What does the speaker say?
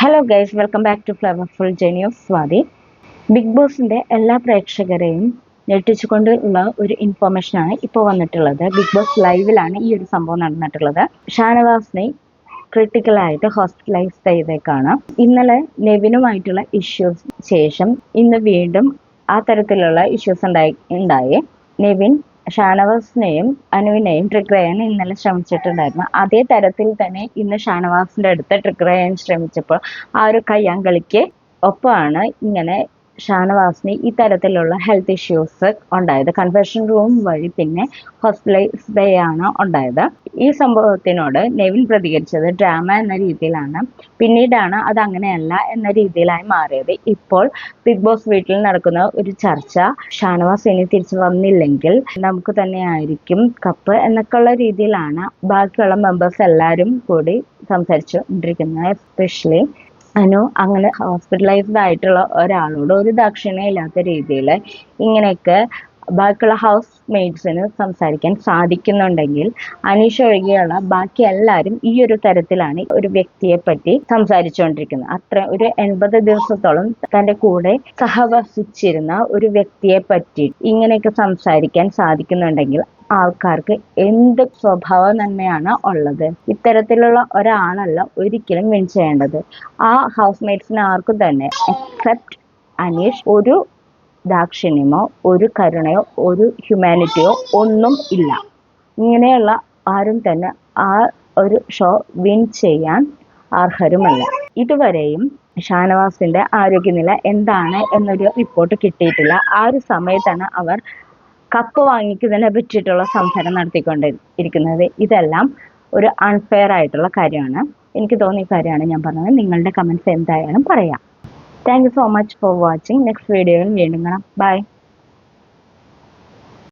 Hello guys welcome back to flavourful journey of Swathi big ബോസിന്റെ എല്ലാ പ്രേക്ഷകരെയും ഞെട്ടിച്ചുകൊണ്ടുള്ള ഒരു information ആണ് ഇപ്പോൾ വന്നിട്ടുള്ളത്. ബിഗ് ബോസ് ലൈവിലാണ് ഈ ഒരു സംഭവം നടന്നിട്ടുള്ളത്. ഷാനവാസിനെ ക്രിട്ടിക്കലായിട്ട് ഹോസ്പിറ്റലൈസ് ചെയ്തേക്കാണ്. ഇന്നലെ നെവിനുമായിട്ടുള്ള ഇഷ്യൂസ് ശേഷം ഇന്ന് വീണ്ടും ആ തരത്തിലുള്ള ഇഷ്യൂസ് ഉണ്ടായി ഉണ്ടായി. നെവിൻ ഷാനവാസിനെയും അനുവിനെയും ട്രിഗർ ചെയ്യാൻ ഇന്നലെ ശ്രമിച്ചിട്ടുണ്ടായിരുന്നു. അതേ തരത്തിൽ തന്നെ ഇന്ന് ഷാനവാസിന്റെ അടുത്ത് ട്രിഗർ ചെയ്യാൻ ശ്രമിച്ചപ്പോൾ ആ ഒരു കയ്യാങ്കളിക്ക് ഒപ്പമാണ് ഇങ്ങനെ ഷാനവാസിന് ഈ തരത്തിലുള്ള ഹെൽത്ത് ഇഷ്യൂസ് ഉണ്ടായത്. കൺവെൻഷൻ റൂം വഴി പിന്നെ ഹോസ്പിറ്റലൈസ് ആണ് ഉണ്ടായത്. ഈ സംഭവത്തിനോട് നെവിൻ പ്രതികരിച്ചത് ഡ്രാമ എന്ന രീതിയിലാണ്. പിന്നീടാണ് അത് അങ്ങനെയല്ല എന്ന രീതിയിലായി മാറിയത്. ഇപ്പോൾ ബിഗ് ബോസ് വീട്ടിൽ നടക്കുന്ന ഒരു ചർച്ച ഷാനവാസ് ഇനി തിരിച്ചു വന്നില്ലെങ്കിൽ നമുക്ക് തന്നെ ആയിരിക്കും കപ്പ് എന്നൊക്കെയുള്ള രീതിയിലാണ് ബാക്കിയുള്ള മെമ്പേഴ്സ് എല്ലാവരും കൂടി സംസാരിച്ചുകൊണ്ടിരിക്കുന്നത് എസ്പെഷ്യലി അനു. അങ്ങനെ ഹോസ്പിറ്റലൈസ്ഡ് ആയിട്ടുള്ള ഒരാളോട് ഒരു ദാക്ഷിണ്യം ഇല്ലാത്ത രീതിയിൽ ഇങ്ങനെയൊക്കെ ബാക്കിയുള്ള ഹൗസ് മെയ്റ്റ്സിന് സംസാരിക്കാൻ സാധിക്കുന്നുണ്ടെങ്കിൽ അനീഷ ഒഴികെയുള്ള ബാക്കി എല്ലാവരും ഈ ഒരു തരത്തിലാണ് ഒരു വ്യക്തിയെ പറ്റി സംസാരിച്ചുകൊണ്ടിരിക്കുന്നത്. അത്ര ഒരു എൺപത് ദിവസത്തോളം തന്റെ കൂടെ സഹവസിച്ചിരുന്ന ഒരു വ്യക്തിയെ പറ്റി ഇങ്ങനെയൊക്കെ സംസാരിക്കാൻ സാധിക്കുന്നുണ്ടെങ്കിൽ ആൾക്കാർക്ക് എന്ത് സ്വഭാവ നന്മയാണ് ഉള്ളത്? ഇത്തരത്തിലുള്ള ഒരാളല്ല ഒരിക്കലും വിൻ ചെയ്യേണ്ടത്. ആ ഹൗസ് മെയ്റ്റ്സിന് ആർക്കും തന്നെ എക്സെപ്റ്റ് അനീഷ് ഒരു ദാക്ഷിണ്യമോ ഒരു കരുണയോ ഒരു ഹ്യൂമാനിറ്റിയോ ഒന്നും ഇല്ല. ഇങ്ങനെയുള്ള ആരും തന്നെ ആ ഒരു ഷോ വിൻ ചെയ്യാൻ അർഹരുമല്ല. ഇതുവരെയും ഷാനവാസിന്റെ ആരോഗ്യനില എന്താണ് എന്നൊരു റിപ്പോർട്ട് കിട്ടിയിട്ടില്ല. ആ ഒരു സമയത്താണ് അവർ കപ്പ് വാങ്ങിക്കുന്നതിനെ പറ്റിയിട്ടുള്ള സംസാരം നടത്തിക്കൊണ്ട് ഇരിക്കുന്നത് ഇതെല്ലാം ഒരു അൺഫെയർ ആയിട്ടുള്ള കാര്യമാണ്. എനിക്ക് തോന്നിയ കാര്യമാണ് ഞാൻ പറഞ്ഞത്. നിങ്ങളുടെ കമൻസ് എന്തായാലും പറയാം. thank you so much for watching next വീഡിയോയിൽ വീണ്ടും കാണാം ബൈ